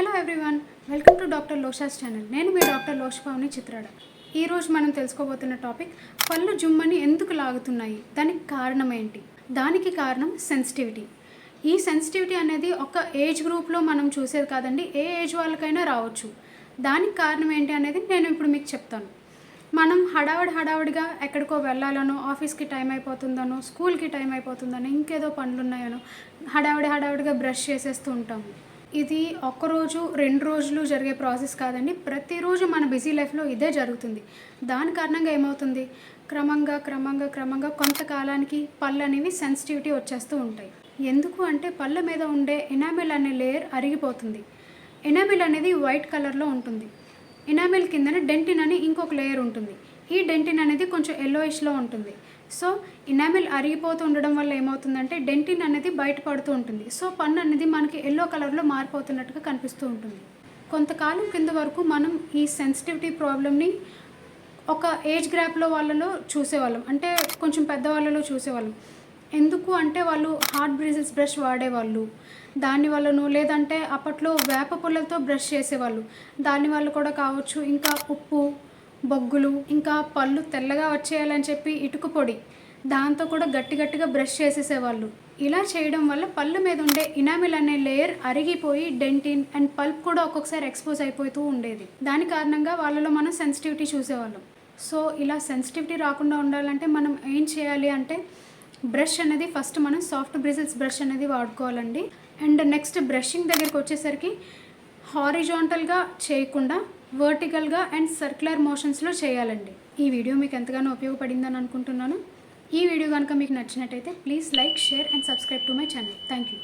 Hello everyone welcome to doctor లోషాస్ channel. నేను మీ doctor లోషపావని Chitrada. ఈరోజు మనం తెలుసుకోబోతున్న టాపిక్ పళ్ళు జుమ్మని ఎందుకు లాగుతున్నాయి? దానికి కారణం ఏంటి? దానికి కారణం సెన్సిటివిటీ. ఈ సెన్సిటివిటీ అనేది ఒక ఏజ్ గ్రూప్లో మనం చూసేది కాదండి ఏ ఏజ్ వాళ్ళకైనా రావచ్చు. దానికి కారణం ఏంటి అనేది నేను ఇప్పుడు మీకు చెప్తాను. మనం హడావిడి హడావిడిగా ఎక్కడికో వెళ్ళాలనో ఆఫీస్కి టైం అయిపోతుందనో స్కూల్కి టైం అయిపోతుందనో ఇంకేదో పనులు ఉన్నాయనో హడావిడి హడావిడిగా బ్రష్ చేసేస్తూ ఉంటాము. ఇది ఒక్కరోజు రెండు రోజులు జరిగే ప్రాసెస్ కాదండి. ప్రతిరోజు మన బిజీ లైఫ్లో ఇదే జరుగుతుంది. దాని కారణంగా ఏమవుతుంది? క్రమంగా క్రమంగా క్రమంగా కొంతకాలానికి పళ్ళు అనేవి సెన్సిటివిటీ వచ్చేస్తూ ఉంటాయి. ఎందుకు అంటే పళ్ళ మీద ఉండే ఎనామిల్ అనే లేయర్ అరిగిపోతుంది. ఎనామిల్ అనేది వైట్ కలర్లో ఉంటుంది. ఎనామిల్ కిందనే డెంటిన్ అని ఇంకొక లేయర్ ఉంటుంది. ఈ డెంటిన్ అనేది కొంచెం ఎల్లోయిష్లో ఉంటుంది. సో ఇనామిల్ అరిగిపోతూ ఉండడం వల్ల ఏమవుతుందంటే డెంటిన్ అనేది బయటపడుతూ ఉంటుంది. సో పన్ను అనేది మనకి ఎల్లో కలర్లో మారిపోతున్నట్టుగా కనిపిస్తూ ఉంటుంది. కొంతకాలం కింద వరకు మనం ఈ సెన్సిటివిటీ ప్రాబ్లమ్ని ఒక ఏజ్ గ్రాప్లో వాళ్ళలో చూసేవాళ్ళం. అంటే కొంచెం పెద్దవాళ్ళలో చూసేవాళ్ళం. ఎందుకు అంటే వాళ్ళు హార్డ్ బ్రిజిల్స్ బ్రష్ వాడేవాళ్ళు. దానివల్లను లేదంటే అప్పట్లో వేప పుల్లలతో బ్రష్ చేసేవాళ్ళు. దాని వల్ల కూడా కావచ్చు. ఇంకా ఉప్పు బొగ్గులు ఇంకా పళ్ళు తెల్లగా వచ్చేయాలని చెప్పి ఇటుక పొడి. దాంతో కూడా గట్టి గట్టిగా బ్రష్ చేసేసేవాళ్ళు. ఇలా చేయడం వల్ల పళ్ళు మీద ఉండే ఇనామిల్ అనే లేయర్ అరిగిపోయి డెంటిన్ అండ్ పల్ప్ కూడా ఒక్కొక్కసారి ఎక్స్పోజ్ అయిపోతూ ఉండేది. దాని కారణంగా వాళ్ళలో మనం సెన్సిటివిటీ చూసేవాళ్ళం. సో ఇలా సెన్సిటివిటీ రాకుండా ఉండాలంటే మనం ఏం చేయాలి అంటే బ్రష్ అనేది ఫస్ట్ మనం సాఫ్ట్ బ్రిజిల్స్ బ్రష్ అనేది వాడుకోవాలండి. అండ్ నెక్స్ట్ బ్రషింగ్ దగ్గరికి వచ్చేసరికి హారిజాంటల్గా చేయకుండా వర్టికల్గా అండ్ సర్క్యులర్ మోషన్స్లో చేయాలండి. ఈ వీడియో మీకు ఎంతగానో ఉపయోగపడిందని అనుకుంటున్నాను. ఈ వీడియో కనుక మీకు నచ్చినట్టయితే please like share and subscribe to my channel. Thank you